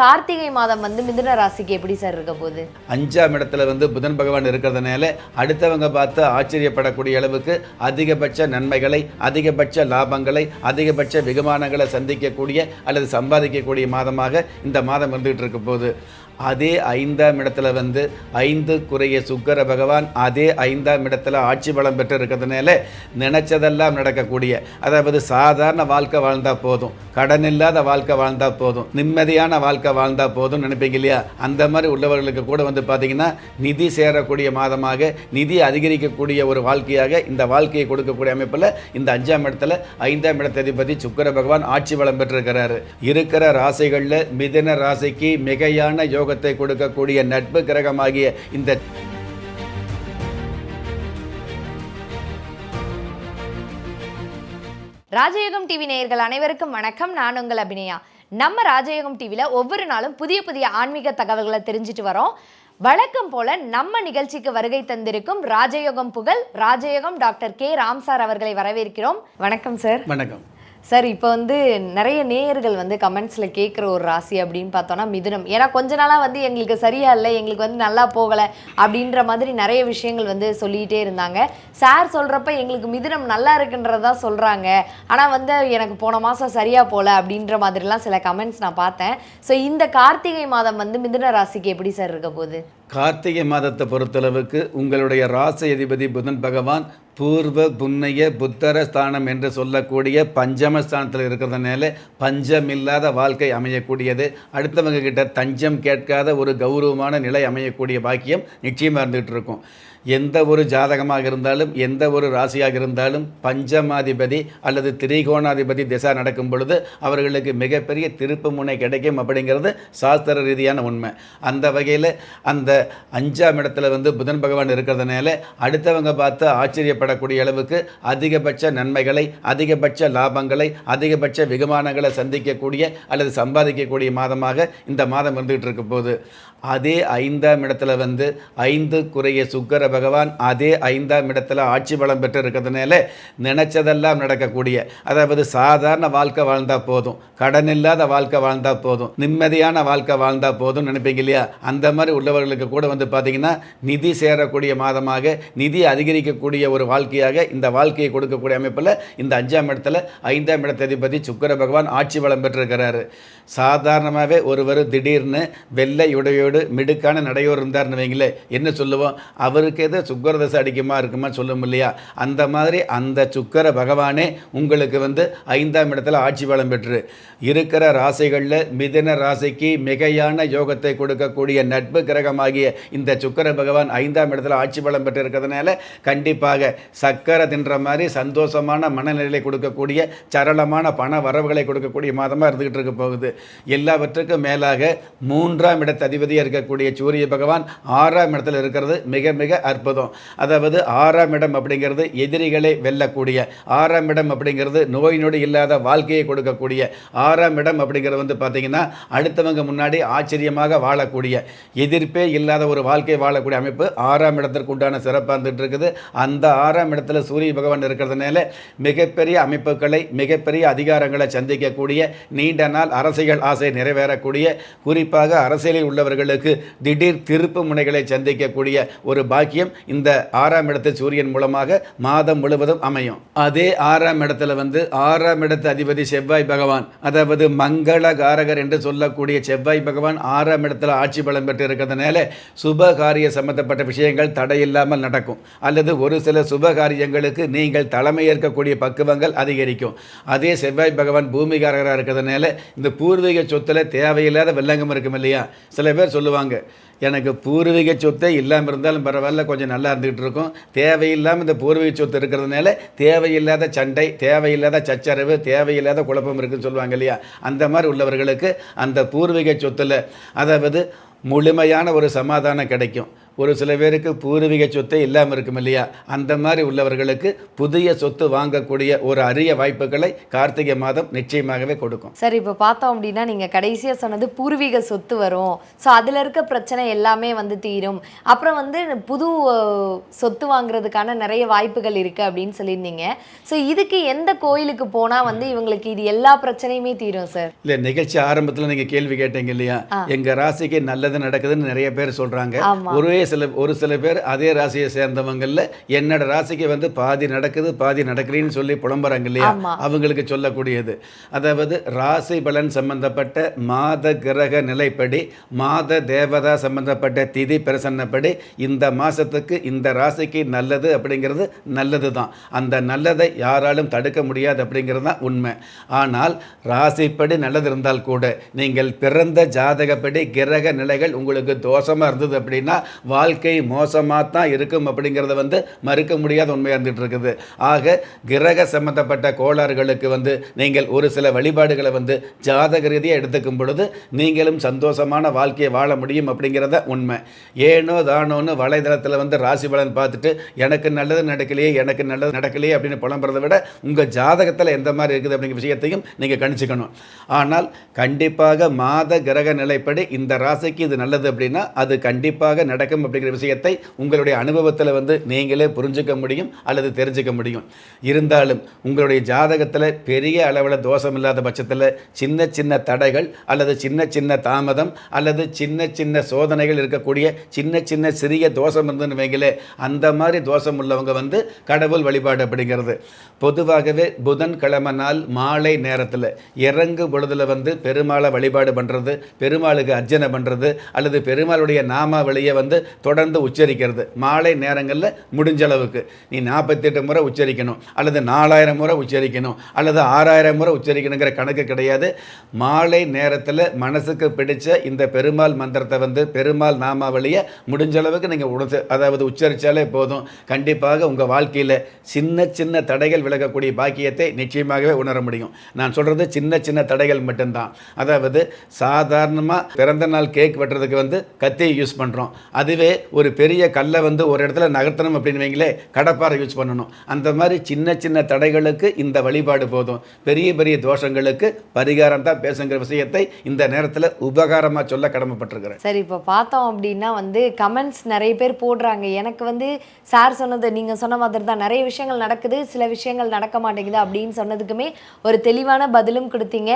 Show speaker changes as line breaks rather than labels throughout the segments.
கார்த்திகை மாதம் வந்து மிதுன ராசிக்கு எப்படி சார் இருக்க போகுது?
அஞ்சாம் இடத்துல வந்து புதன் பகவான் இருக்கிறதுனால அடுத்தவங்க பார்த்து ஆச்சரியப்படக்கூடிய அளவுக்கு அதிகபட்ச நன்மைகளை அதிகபட்ச லாபங்களை அதிகபட்ச வெகுமானங்களை சந்திக்கக்கூடிய அல்லது சம்பாதிக்கக்கூடிய மாதமாக இந்த மாதம் இருந்துகிட்டு இருக்க போகுது. அதே ஐந்தாம் இடத்துல வந்து ஐந்து குறைய சுக்கர பகவான் அதே ஐந்தாம் இடத்துல ஆட்சி பலம் பெற்று இருக்கிறதுனால நினைச்சதெல்லாம் நடக்கக்கூடிய அதாவது சாதாரண வாழ்க்கை வாழ்ந்தால் போதும் கடன் இல்லாத வாழ்க்கை வாழ்ந்தால் போதும் நிம்மதியான வாழ்க்கை வாழ்ந்தால் போதும் நினைப்பீங்க இல்லையா? அந்த மாதிரி உள்ளவர்களுக்கு கூட வந்து பார்த்தீங்கன்னா நிதி சேரக்கூடிய மாதமாக நிதி அதிகரிக்கக்கூடிய ஒரு வாழ்க்கையாக இந்த வாழ்க்கையை கொடுக்கக்கூடிய அமைப்பில் இந்த அஞ்சாம் இடத்துல ஐந்தாம் இடத்ததிபதி சுக்கர பகவான் ஆட்சி பலம் பெற்றிருக்கிறாரு. இருக்கிற ராசிகளில் மிதன ராசிக்கு மிகையான யோகத்தை கொடுக்கக்கூடிய நட்பு கிரகமாகிய இந்த
ராஜயோகம் டிவி நேயர்கள் அனைவருக்கும் வணக்கம். நான் உங்கள் அபிநயா. நம்ம ராஜயோகம் டிவியில் ஒவ்வொரு நாளும் புதிய புதிய ஆன்மீக தகவல்களை தெரிஞ்சுட்டு வரோம். வழக்கம் போல நம்ம நிகழ்ச்சிக்கு வருகை தந்திருக்கும் ராஜயோகம் புகழ் ராஜயோகம் டாக்டர் கே. ராம் சார் அவர்களை வரவேற்கிறோம். வணக்கம் சார்.
வணக்கம்.
சார் இப்போ வந்து நிறைய நேயர்கள் வந்து கமெண்ட்ஸில் கேட்குற ஒரு ராசி அப்படின்னு பார்த்தோன்னா மிதுனம். ஏன்னா கொஞ்ச நாளாக வந்து எங்களுக்கு சரியா இல்லை எங்களுக்கு வந்து நல்லா போகலை அப்படின்ற மாதிரி நிறைய விஷயங்கள் வந்து சொல்லிகிட்டே இருந்தாங்க. சார் சொல்கிறப்ப எங்களுக்கு மிதுனம் நல்லா இருக்குன்றதா சொல்கிறாங்க ஆனால் வந்து எனக்கு போன மாதம் சரியாக போகல அப்படின்ற மாதிரிலாம் சில கமெண்ட்ஸ் நான் பார்த்தேன். ஸோ இந்த கார்த்திகை மாதம் வந்து மிதுன ராசிக்கு எப்படி சார் இருக்க போகுது?
கார்த்திகை மாதத்தை பொறுத்தளவுக்கு உங்களுடைய ராசி அதிபதி புதன் பகவான் பூர்வ புண்ணிய புத்தர ஸ்தானம் என்று சொல்லக்கூடிய பஞ்சம ஸ்தானத்தில் இருக்கிறதுனால பஞ்சம் இல்லாத வாழ்க்கை அமையக்கூடியது. அடுத்தவங்க கிட்ட தஞ்சம் கேட்காத ஒரு கௌரவமான நிலை அமையக்கூடிய பாக்கியம் நிச்சயமாக இருந்துகிட்டு இருக்கும். எந்த ஒரு ஜாதகமாக இருந்தாலும் எந்த ஒரு ராசியாக இருந்தாலும் பஞ்சமாதிபதி அல்லது திரிகோணாதிபதி திசா நடக்கும் பொழுது அவர்களுக்கு மிகப்பெரிய திருப்பு முனை கிடைக்கும் அப்படிங்கிறது சாஸ்திர ரீதியான உண்மை. அந்த வகையில் அந்த அஞ்சாம் இடத்துல வந்து புதன் பகவான் இருக்கிறதுனால அடுத்தவங்க பார்த்து ஆச்சரியப்படக்கூடிய அளவுக்கு அதிகபட்ச நன்மைகளை அதிகபட்ச லாபங்களை அதிகபட்ச வெகுமானங்களை சந்திக்கக்கூடிய அல்லது சம்பாதிக்கக்கூடிய மாதமாக இந்த மாதம் இருந்துகிட்டு இருக்க போகுது. அதே ஐந்தாம் இடத்துல வந்து ஐந்து குறைய சுக்கர பகவான் அதே ஐந்தாம் இடத்துல ஆட்சி பலம் பெற்று இருக்கிறதுனால நினைச்சதெல்லாம் நடக்கக்கூடிய அதாவது சாதாரண வாழ்க்கை வாழ்ந்தால் போதும் கடன் இல்லாத வாழ்க்கை வாழ்ந்தால் போதும் நிம்மதியான வாழ்க்கை வாழ்ந்தால் போதும்னு நினைப்பீங்க இல்லையா? அந்த மாதிரி உள்ளவர்களுக்கு கூட வந்து பார்த்தீங்கன்னா நிதி சேரக்கூடிய மாதமாக நிதி அதிகரிக்கக்கூடிய ஒரு வாழ்க்கையாக இந்த வாழ்க்கையை கொடுக்கக்கூடிய அமைப்பில் இந்த அஞ்சாம் இடத்துல ஐந்தாம் இடத்ததிபதி சுக்கர பகவான் ஆட்சி பலம் பெற்றிருக்கிறாரு. சாதாரணமாகவே ஒருவர் திடீர்னு வெள்ளை உடையோடு மிடுக்கான நடையோர் இருந்தார்னு வைங்களேன் என்ன சொல்லுவோம்? அவருக்கு எது சுக்கரதசை அடிக்குமா இருக்குமா சொல்லும் இல்லையா? அந்த மாதிரி அந்த சுக்கர பகவானே உங்களுக்கு வந்து ஐந்தாம் இடத்துல ஆட்சி பலம் பெற்று இருக்கிற ராசிகளில் மிதின ராசிக்கு மிகையான யோகத்தை கொடுக்கக்கூடிய நட்பு கிரகமாகிய இந்த சுக்கர பகவான் ஐந்தாம் இடத்துல ஆட்சி பலம் பெற்று இருக்கிறதுனால கண்டிப்பாக சக்கரை தின்ற மாதிரி சந்தோஷமான மனநிலை கொடுக்கக்கூடிய சரளமான பண வரவுகளை கொடுக்கக்கூடிய மாதமாக இருந்துகிட்டு இருக்க போகுது. எல்லாவற்றுக்கும் மேலாக மூன்றாம் இடத்த அதிபதியாக இருக்கக்கூடிய சூரிய பகவான் ஆறாம் இடத்துல இருக்கிறது மிக மிக அற்புதம். அதாவது ஆறாம் இடம் அப்படிங்கிறது எதிரிகளை வெல்லக்கூடிய ஆறாம் இடம் அப்படிங்கிறது நோய் நொடி இல்லாத வாழ்க்கையை கொடுக்கக்கூடிய ஆறாம் இடம் அப்படிங்கிறது வந்து பார்த்தீங்கன்னா அடுத்தவங்க முன்னாடி ஆச்சரியமாக வாழக்கூடிய எதிர்ப்பே இல்லாத ஒரு வாழ்க்கை வாழக்கூடிய அமைப்பு ஆறாம் இடத்திற்கு உண்டான சிறப்பாக இருந்துட்டு இருக்குது அந்த ஆறாம் இடத்துல சூரிய பகவான் இருக்கிறதுனால மிகப்பெரிய அமைப்புகளை மிகப்பெரிய அதிகாரங்களை சந்திக்கக்கூடிய நீண்ட நாள் அரசியல் ஆசை நிறைவேறக்கூடிய குறிப்பாக அரசியலில் உள்ளவர்களுக்கு திடீர் திருப்பு முனைகளை சந்திக்கக்கூடிய ஒரு பாக்கியம் இந்த ஆறாம் இடத்து சூரியன் மூலமாக மாதம் முழுவதும் அமையும். அதே ஆறாம் இடத்துல வந்து ஆறாம் இடத்து அதிபதி செவ்வாய் பகவான் அதாவது மங்கள காரகர் என்று சொல்லக்கூடிய செவ்வாய் பகவான் ஆறாம் இடத்துல ஆட்சி பலம் பெற்று இருக்கிறதுனால சுப காரிய சம்பந்தப்பட்ட விஷயங்கள் தடையில்லாமல் நடக்கும். அல்லது ஒரு சில சுப காரியங்களுக்கு நீங்கள் தலைமை ஏற்கக்கூடிய பக்குவங்கள் அதிகரிக்கும். அதே செவ்வாய் பகவான் பூமிகாரகராக இருக்கிறதுனால இந்த பூர்வீக சொத்துல தேவையில்லாத வெள்ளங்கம் இருக்கும் இல்லையா? சில பேர் சொல்லுவாங்க. எனக்கு பூர்வீக சொத்தே இல்லாமல் இருந்தாலும் பரவாயில்ல கொஞ்சம் நல்லா இருந்துகிட்டு இருக்கும். தேவையில்லாமல் இந்த பூர்வீக சொத்து இருக்கிறதுனால தேவையில்லாத சண்டை தேவையில்லாத சச்சரவு தேவையில்லாத குழப்பம் இருக்குன்னு சொல்லுவாங்க இல்லையா? அந்த மாதிரி உள்ளவர்களுக்கு அந்த பூர்வீக சொத்தில் அதாவது முழுமையான ஒரு சமாதானம் கிடைக்கும். ஒரு சில பேருக்கு பூர்வீக சொத்தே இல்லாமல் இருக்கும் இல்லையா? அந்த மாதிரி உள்ளவர்களுக்கு புதிய சொத்து வாங்கக்கூடிய ஒரு அரிய வாய்ப்புகளை கார்த்திகை மாதம் நிச்சயமாகவே கொடுக்கும்.
சார் இப்போ பார்த்தோம் அப்படின்னா நீங்கள் கடைசியாக சொன்னது பூர்வீக சொத்து வரும். ஸோ அதில் இருக்க பிரச்சனை எல்லாமே வந்து தீரும். அப்புறம் வந்து புது சொத்து வாங்குறதுக்கான நிறைய வாய்ப்புகள் இருக்குது அப்படின்னு சொல்லியிருந்தீங்க. ஸோ இதுக்கு எந்த கோயிலுக்கு போனால் வந்து இவங்களுக்கு இது எல்லா பிரச்சனையுமே தீரும் சார்
இல்லை நிகழ்ச்சி ஆரம்பத்தில் நீங்கள் கேள்வி கேட்டீங்க இல்லையா? எங்கள் ராசிக்கு நல்லது நடக்குதுன்னு நிறைய பேர் சொல்கிறாங்க. ஒரே சில ஒரு சில பேர் அதே ராசியை சேர்ந்தவங்கல்ல என்னோட ராசிக்கு வந்து பாதி நடக்குது பாதி நடக்கலைன்னு சொல்லி புலம்புறாங்க இல்லையா. அவங்களுக்கு சொல்லக்கூடியது. அதாவது ராசி பலன் சம்பந்தப்பட்ட மாத கிரக நிலைப்படி மாத தேவதா சம்பந்தப்பட்ட திதி பிரசன்னப்படி இந்த மாசத்துக்கு இந்த ராசிக்கு நல்லது அப்படிங்கிறது நல்லது தான் அந்த நல்லதை யாராலும் தடுக்க முடியாது அப்படிங்கிறது தான் உண்மை. ஆனால் ராசிப்படி நல்லது இருந்தால் கூட நீங்கள் பிறந்த ஜாதகப்படி கிரக நிலைகள் உங்களுக்கு தோஷமாக இருந்தது அப்படின்னா வாழ்க்கை மோசமாக தான் இருக்கும் அப்படிங்கிறத வந்து மறுக்க முடியாத உண்மையாக இருந்துட்டு இருக்குது ஆக கிரக சம்பந்தப்பட்ட கோளாறுகளுக்கு வந்து நீங்கள் ஒரு சில வழிபாடுகளை வந்து ஜாதக ரீதியாக எடுத்துக்கும் பொழுது நீங்களும் சந்தோஷமான வாழ்க்கையை வாழ முடியும் அப்படிங்கிறத உண்மை. ஏனோ தானோன்னு வலைதளத்தில் வந்து ராசி பலன் பார்த்துட்டு எனக்கு நல்லது நடக்கலையே எனக்கு நல்லது நடக்கலையே அப்படின்னு புலம்புறதை விட உங்கள் ஜாதகத்தில் எந்த மாதிரி இருக்குது அப்படிங்கிற விஷயத்தையும் நீங்கள் கணிச்சுக்கணும். ஆனால் கண்டிப்பாக மாத கிரக நிலைப்படி இந்த ராசிக்கு இது நல்லது அப்படின்னா அது கண்டிப்பாக நடக்கும் அப்படிங்கிற விஷயத்தை உங்களுடைய அனுபவத்தில் வந்து நீங்களே புரிஞ்சுக்க முடியும் அல்லது தெரிஞ்சுக்க முடியும். இருந்தாலும் உங்களுடைய ஜாதகத்தில் பெரிய அளவில் தோஷம் இல்லாத பட்சத்தில் சின்ன சின்ன தடைகள் அல்லது சின்ன சின்ன தாமதம் அல்லது சின்ன சின்ன சோதனைகள் இருக்கக்கூடிய சின்ன சின்ன சிறிய தோஷம் இருந்துன்னு வைங்களே அந்த மாதிரி தோஷம் உள்ளவங்க வந்து கடவுள் வழிபாடு அப்படிங்கிறது. பொதுவாகவே புதன்கிழமை நாள் மாலை நேரத்தில் இறங்கு பொழுதில் வந்து பெருமாளை வழிபாடு பண்ணுறது பெருமாளுக்கு அர்ச்சனை பண்ணுறது அல்லது பெருமாளுடைய நாமாவளியை வந்து தொடர்ந்து உச்சரிக்கிறது. மாலை நேரங்களில் முடிஞ்ச அளவுக்கு. நீ நாற்பத்தெட்டு முறை உச்சரிக்கணும். அல்லது நாலாயிரம் முறை உச்சரிக்கணும். அல்லது ஆறாயிரம் முறை உச்சரிக்கணுங்கிற கணக்கு கிடையாது. மாலை நேரத்தில் மனசுக்கு பிடிச்ச இந்த பெருமாள் மந்திரத்தை வந்து பெருமாள் நாமாவளியை முடிஞ்ச அளவுக்கு நீங்கள் உணர்த்து அதாவது உச்சரித்தாலே போதும். கண்டிப்பாக உங்கள் வாழ்க்கையில் சின்ன சின்ன தடைகள் விலகக்கூடிய பாக்கியத்தை நிச்சயமாகவே உணர முடியும். நான் சொல்கிறது சின்ன சின்ன தடைகள் மட்டும்தான். அதாவது சாதாரணமாக பிறந்த நாள் கேக் வெட்டுறதுக்கு வந்து கத்தியை யூஸ் பண்ணுறோம் அதுவே ஒரு பெரிய கல்லை வந்து ஒரு இடத்துல நகர்த்தணும் அப்படின்னு வைங்களே கடப்பாறை யூஸ் பண்ணணும். அந்த மாதிரி சின்ன சின்ன தடைகளுக்கு இந்த வழிபாடு போதும். பெரிய பெரிய தோஷங்களுக்கு பரிகாரம் தான் பேசுங்கிற விஷயத்தை இந்த நேரத்தில் உபகாரமாக சொல்ல கடமைப்பட்டிருக்கிறேன்.
சரி இப்போ பார்த்தோம் அப்படின்னா வந்து கமெண்ட்ஸ் நிறைய பேர் போடுறாங்க. எனக்கு வந்து சார் சொன்னது நீங்கள் சொன்ன மாதிரி தான் நிறைய விஷயங்கள் நடக்குது சில விஷயங்கள் நடக்க மாட்டேங்குது அப்படின்னு சொன்னதுக்குமே ஒரு தெளிவான பதிலும் கொடுத்தீங்க.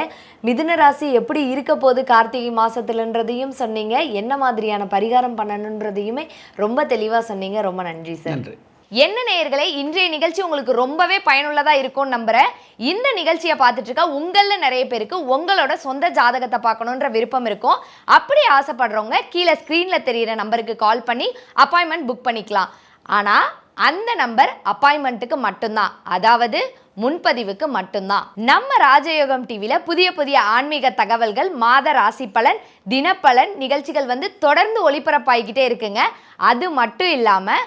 மிதுன ராசி எப்படி இருக்க போகுது கார்த்திகை மாதத்துலன்றதையும் சொன்னீங்க. என்ன மாதிரியான பரிகாரம் பண்ணணுன்றது பண்ணணுன்றதையுமே ரொம்ப தெளிவாக சொன்னீங்க. ரொம்ப நன்றி சார்
நன்றி.
என்ன நேயர்களே இன்றைய நிகழ்ச்சி உங்களுக்கு ரொம்பவே பயனுள்ளதா இருக்கும்னு நம்புறேன். இந்த நிகழ்ச்சியை பார்த்துட்டு இருக்க உங்கள நிறைய பேருக்கு உங்களோட சொந்த ஜாதகத்தை பார்க்கணுன்ற விருப்பம் இருக்கும். அப்படி ஆசைப்படுறவங்க கீழே ஸ்க்ரீன்ல தெரியிற நம்பருக்கு கால் பண்ணி அப்பாயின்மெண்ட் புக் பண்ணிக்கலாம். ஆனா அந்த நம்பர் அப்பாயின்மெண்ட்டுக்கு மட்டும்தான். அதாவது முன்பதிவுக்கு மட்டும்தான். நம்ம ராஜயோகம் டிவியில் புதிய புதிய ஆன்மீக தகவல்கள் மாத ராசி பலன் தினப்பலன் நிகழ்ச்சிகள் வந்து தொடர்ந்து ஒளிபரப்பாகிக்கிட்டே இருக்குங்க. அது மட்டும் இல்லாமல்